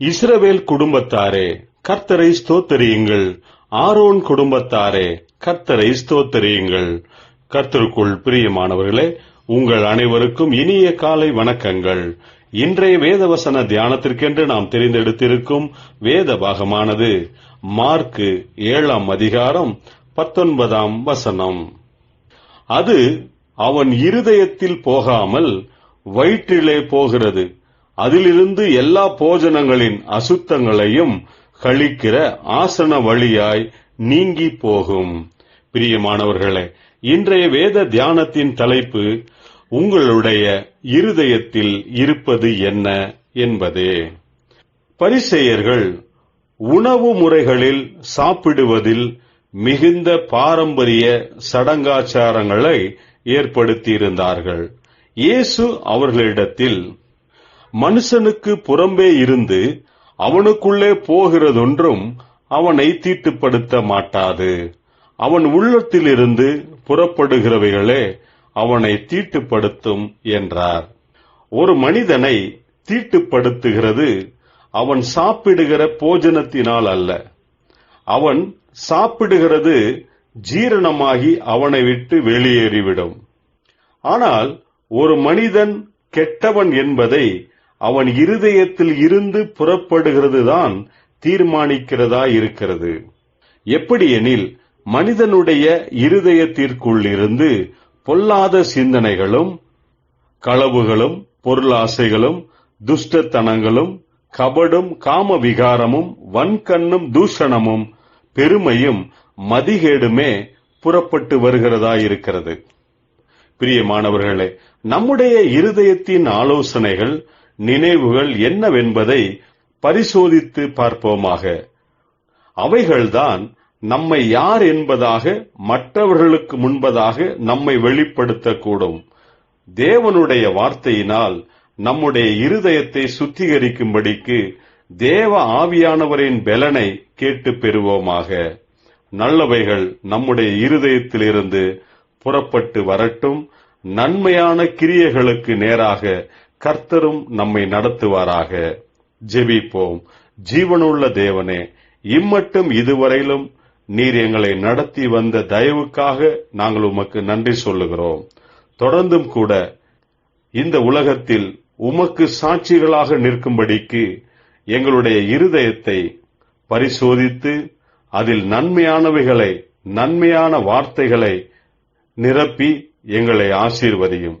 இஸ்ரவேல் குடும்பத்தாரே கர்த்தரை ஸ்தோத்தரியுங்கள். ஆரோன் குடும்பத்தாரே கர்த்தரை ஸ்தோத்தரியுங்கள். கர்த்தருக்குள் பிரியமானவர்களே உங்கள் அனைவருக்கும் இனிய காலை வணக்கங்கள். இன்றைய வேதவசன தியானத்திற்கென்று நாம் தெரிந்தெடுத்திருக்கும் வேத பாகமானது மார்க்கு ஏழாம் அதிகாரம் பத்தொன்பதாம் வசனம். அது அவன் இருதயத்தில் போகாமல் வயிற்றிலே போகிறது. அதிலிருந்து எல்லா போஜனங்களின் அசுத்தங்களையும் கழிக்கிற ஆசன வழியாய் நீங்கி போகும். பிரியமானவர்களே இன்றைய வேத தியானத்தின் தலைப்பு உங்களுடைய இருதயத்தில் இருப்பது என்ன என்பதே. பரிசெயர்கள் உணவு முறைகளில் சாப்பிடுவதில் மிகுந்த பாரம்பரிய சடங்காச்சாரங்களை ஏற்படுத்தியிருந்தார்கள். இயேசு அவர்களிடத்தில் மனுஷனுக்கு புறம்பே இருந்து அவனுக்குள்ளே போகிறதொன்றும் அவனை தீட்டுப்படுத்த மாட்டாது. அவன் உள்ளத்திலிருந்து புறப்படுகிறவைகளே அவனை தீட்டுப்படுத்தும் என்றார். ஒரு மனிதனை தீட்டுப்படுத்துகிறது அவன் சாப்பிடுகிற போஜனத்தினால் அல்ல. அவன் சாப்பிடுகிறது ஜீரணமாகி அவனை விட்டு வெளியேறிவிடும். ஆனால் ஒரு மனிதன் கெட்டவன் என்பதை அவன் இருதயத்தில் இருந்து புறப்படுகிறதுதான் தீர்மானிக்கிறதா இருக்கிறது. எப்படியெனில் மனிதனுடைய இருதயத்திற்குள் இருந்து பொல்லாத சிந்தனைகளும் களவுகளும் பொருளாசைகளும் துஷ்டத்தனங்களும் கபடும் காம விகாரமும் வன்கண்ணும் தூஷணமும் பெருமையும் மதிகேடுமே புறப்பட்டு வருகிறதா இருக்கிறது. பிரியமானவர்களே நம்முடைய இருதயத்தின் ஆலோசனைகள் நினைவுகள் என்னவென்பதை பரிசோதித்து பார்ப்போமாக. அவைகள்தான் நம்மை யார் என்பதாக மற்றவர்களுக்கு முன்பதாக நம்மை வெளிப்படுத்தக்கூடும். தேவனுடைய வார்த்தையினால் நம்முடைய இருதயத்தை சுத்திகரிக்கும்படிக்கு தேவ ஆவியானவரின் பலனை கேட்டு பெறுவோமாக. நல்லவைகள் நம்முடைய இருதயத்திலிருந்து புறப்பட்டு வரட்டும். நன்மையான கிரியைகளுக்கு நேராக கர்த்தரும் நம்மை நடத்துவாராக. ஜெபிப்போம். ஜீவனுள்ள தேவனே இம்மட்டும் இதுவரையிலும் நீர் எங்களை நடத்தி வந்த தயவுக்காக நாங்கள் உமக்கு நன்றி சொல்லுகிறோம். தொடர்ந்தும் கூட இந்த உலகத்தில் உமக்கு சாட்சிகளாக நிற்கும்படிக்கு எங்களுடைய இருதயத்தை பரிசோதித்து அதில் நன்மையானவைகளை நன்மையான வார்த்தைகளை நிரப்பி எங்களை ஆசீர்வதியும்.